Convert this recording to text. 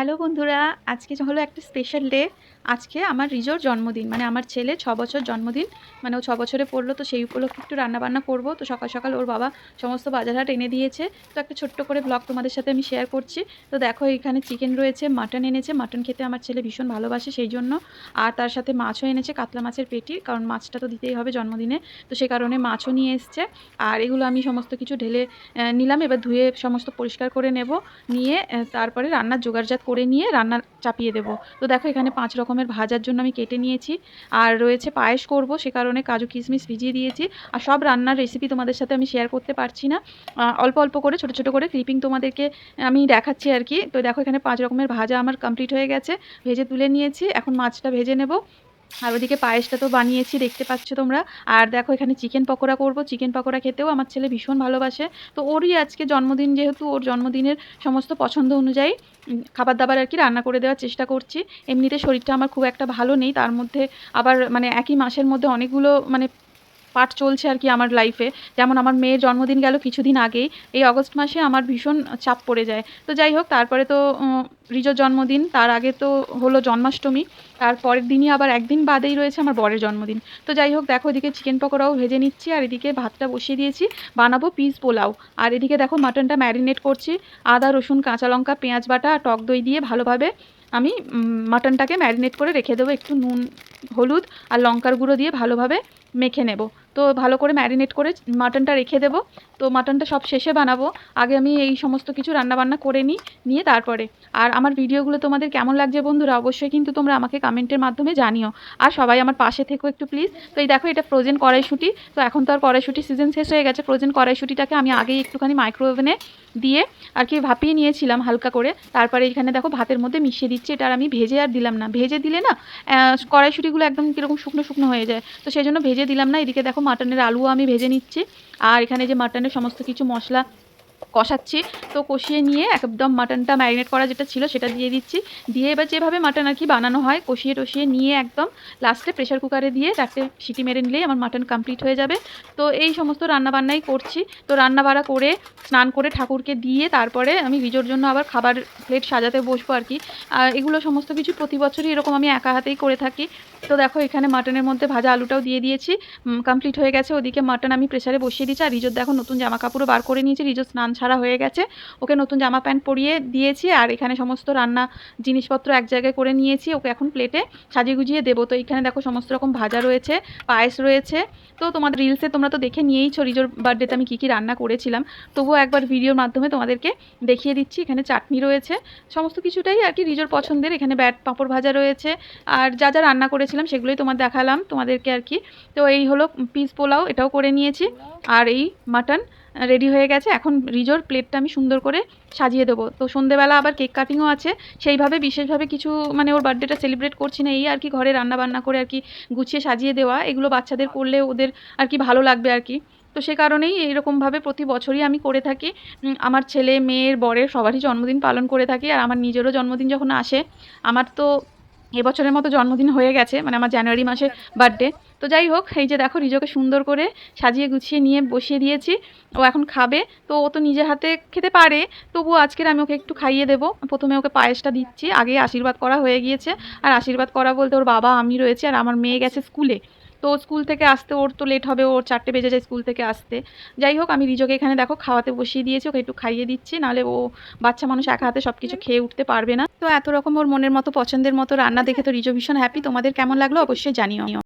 Hello বন্ধুরা, আজকে হলো একটা স্পেশাল ডে আজকে আমার রিজোর জন্মদিন মানে আমার ছেলে ছ বছর জন্মদিন মানে ও ছ বছরে পড়ল, তো সেই উপলক্ষে একটু রান্নাবান্না করব। তো সকাল সকাল ওর বাবা সমস্ত বাজারহাট এনে দিয়েছে। তো একটা ছোট্ট করে ব্লগ তোমাদের সাথে আমি শেয়ার করছি। তো দেখো এখানে চিকেন রয়েছে মাটন এনেছে। মাটন খেতে আমার ছেলে ভীষণ ভালোবাসে সেই জন্য। আর তার সাথে মাছও এনেছে, কাতলা মাছের পেটি, কারণ মাছটা তো দিতেই হবে জন্মদিনে। তো সে কারণে মাছও নিয়ে এসছে। আর এগুলো আমি সমস্ত কিছু ঢেলে নিলাম। এবার ধুয়ে সমস্ত পরিষ্কার করে নেব। নিয়ে তারপরে রান্নার জোগাড়জাত করে নিয়ে রান্না চাপিয়ে দেব। তো দেখো এখানে পাঁচ রকমের ভাজার জন্য আমি কেটে নিয়েছি। আর রয়েছে পায়েস করব, সে কারণে কাজু কিশমিশ ভিজিয়ে দিয়েছি। আর সব রান্নার রেসিপি তোমাদের সাথে আমি শেয়ার করতে পারছি না। অল্প অল্প করে, ছোট ছোট করে ক্লিপিং তোমাদেরকে আমি দেখাচ্ছি আর কি। তো দেখো এখানে পাঁচ রকমের ভাজা আমার কমপ্লিট হয়ে গেছে। ভেজে তুলে নিয়েছি। এখন মাছটা ভেজে নেব। আর ওদিকে পায়েসটা তো বানিয়েছি, দেখতে পাচ্ছ তোমরা। আর দেখো, এখানে চিকেন পকোড়া করব। চিকেন পকোড়া খেতেও আমার ছেলে ভীষণ ভালোবাসে। তো ওরই আজকে জন্মদিন, যেহেতু ওর জন্মদিনের সমস্ত পছন্দ অনুযায়ী খাবার দাবার আর কি রান্না করে দেওয়ার চেষ্টা করছি। এমনিতে শরীরটা আমার খুব একটা ভালো নেই। তার মধ্যে আবার মানে একই মাসের মধ্যে অনেকগুলো মানে পার্ট চলছে আর কি আমার লাইফে যেমন আমার মেয়ের জন্মদিন গেল কিছুদিন আগেই। এই অগস্ট মাসে আমার ভীষণ চাপ পড়ে যায়। তো যাই হোক, তারপরে তো রিজোর জন্মদিন, তার আগে তো হলো জন্মাষ্টমী। তার পরের দিনই আবার একদিন বাদেই রয়েছে আমার বরের জন্মদিন। তো যাই হোক, দেখো এদিকে চিকেন পকোড়াও ভেজে নিচ্ছি আর এদিকে ভাতটা বসিয়ে দিয়েছি। বানাবো পিস পোলাও। আর এদিকে দেখো মাটনটা ম্যারিনেট করছি। আদা, রসুন, কাঁচা লঙ্কা, পেঁয়াজ বাটা টক দই দিয়ে ভালোভাবে আমি মাটনটাকে ম্যারিনেট করে রেখে দেবো। একটু নুন, হলুদ আর লঙ্কার গুঁড়ো দিয়ে ভালোভাবে মেখে নেব। তো ভালো করে ম্যারিনেট করে মাটনটা রেখে দেবো। তো মাটনটা সব শেষে বানাবো। আগে আমি এই সমস্ত কিছু রান্নাবান্না করে নিই নিয়ে তারপরে। আর আমার ভিডিওগুলো তোমাদের কেমন লাগছে বন্ধুরা, অবশ্যই কিন্তু তোমরা আমাকে কমেন্টের মাধ্যমে জানিও। আর সবাই আমার পাশে থেকো একটু প্লিজ তো এই দেখো, এটা ফ্রোজেন কড়াইশুঁটি। তো এখন তো আর কড়াইশুঁটি সিজন শেষ হয়ে গেছে। ফ্রোজেন কড়াইশুঁটিটাকে আমি আগেই একটুখানি মাইক্রো ওভেনে দিয়ে আর কি ভাপিয়ে নিয়েছিলাম হালকা করে। তারপরে এখানে দেখো ভাতের মধ্যে মিশিয়ে দিচ্ছি। এটা আর আমি ভেজে আর দিলাম না। ভেজে দিলে না কড়াইশুঁটিগুলো একদম কীরকম শুকনো শুকনো হয়ে যায়। তো সেই জন্য ভেজে দিলাম না। এদিকে দেখো মাটনের আলুও আমি ভেজে নিচ্ছি। আর এখানে যে মাটনের সমস্ত কিছু মশলা কষাচ্ছি, তো কষিয়ে নিয়ে একদম মাটনটা ম্যারিনেট করা যেটা ছিল সেটা দিয়ে দিচ্ছি। দিয়ে এবার যেভাবে মাটন আর কি বানানো হয়, কষিয়ে টষিয়ে নিয়ে একদম লাস্টে প্রেশার কুকারে দিয়ে চারটে সিটি মেরে নিলেই আমার মাটন কমপ্লিট হয়ে যাবে। তো এই সমস্ত রান্নাবান্নাই করছি। তো রান্না বাড়া করে, স্নান করে ঠাকুরকে দিয়ে তারপরে আমি রিজোর জন্য আবার খাবার প্লেট সাজাতে বসবো আর কি। এগুলো সমস্ত কিছু প্রতি বছরই এরকম আমি একা হাতেই করে থাকি। তো দেখো, এখানে মাটনের মধ্যে ভাজা আলুটাও দিয়ে দিয়েছি। কমপ্লিট হয়ে গেছে। ওদিকে মাটন আমি প্রেশারে বসিয়ে দিয়েছি। আর রিজোর দেখো, নতুন জামা কাপড়ও বার করে নিয়েছি। রিজোর স্নান ছাড়া হয়ে গেছে। ওকে নতুন জামা প্যান্ট পরিয়ে দিয়েছি। আর এখানে সমস্ত রান্না জিনিসপত্র এক জায়গায় করে নিয়েছি। ওকে এখন প্লেটে সাজিয়ে গুজিয়ে দেবো। তো এখানে দেখো, সমস্ত রকম ভাজা রয়েছে, পায়েস রয়েছে। তো তোমাদের রিলসে তোমরা তো দেখে নিয়েইছো রিজোর বার্থডেতে আমি কী কী রান্না করেছিলাম। তবুও একবার ভিডিওর মাধ্যমে তোমাদেরকে দেখিয়ে দিচ্ছি। এখানে চাটনি রয়েছে। সমস্ত কিছুটাই আর কি রিজোর পছন্দের। এখানে ব্যাট পাঁপড় ভাজা রয়েছে। আর যা যা রান্না করেছিলাম সেগুলোই তোমার দেখালাম তোমাদেরকে আর কি। তো এই হলো পিস পোলাও, এটাও করে নিয়েছি। আর এই মাটন রেডি হয়ে গেছে। এখন রিজোর প্লেটটা আমি সুন্দর করে সাজিয়ে দেবো। তো সন্ধেবেলা আবার কেক কাটিংও আছে। সেইভাবে, বিশেষভাবে কিছু মানে ওর বার্থডেটা সেলিব্রেট করছি না। এই আর কি ঘরে রান্না বান্না করে আর কি গুছিয়ে সাজিয়ে দেওয়া। এগুলো বাচ্চাদের করলে ওদের আর কি ভালো লাগবে আর কি। তো সে কারণেই এইরকমভাবে প্রতি বছরই আমি করে থাকি। আমার ছেলে, মেয়ের, বরের সবারই জন্মদিন পালন করে থাকি। আর আমার নিজেরও জন্মদিন যখন আসে, আমার তো এবছরের মতো জন্মদিন হয়ে গেছে মানে আমার জানুয়ারি মাসে বার্থডে তো যাই হোক এই যে দেখো রিজোকে সুন্দর করে সাজিয়ে গুছিয়ে নিয়ে বসিয়ে দিয়েছি। ও এখন খাবে তো ও তো নিজের হাতে খেতে পারে। তবুও আজকের আমি ওকে একটু খাইয়ে দেবো। প্রথমে ওকে পায়েসটা দিচ্ছি আগে আশীর্বাদ করা হয়ে গিয়েছে। আর আশীর্বাদ করা বলতে ওর বাবা আমি রয়েছে আর আমার মেয়ে গেছে স্কুলে। তো স্কুল থেকে আসতে, ওর তো লেট হবে, ওর চারটে বেজে যায় স্কুল থেকে আসতে। যাই হোক, আমি রিজোকে এখানে দেখো খাওয়াতে বসিয়ে দিয়েছি, ওকে একটু খাইয়ে দিচ্ছি, নাহলে ও বাচ্চা মানুষ একা হাতে সব কিছু খেয়ে উঠতে পারবে না। তো এত রকম ওর মনের মতো, পছন্দের মতো রান্না দেখে তো রিজো ভীষণ হ্যাপি তোমাদের কেমন লাগল অবশ্যই জানিও।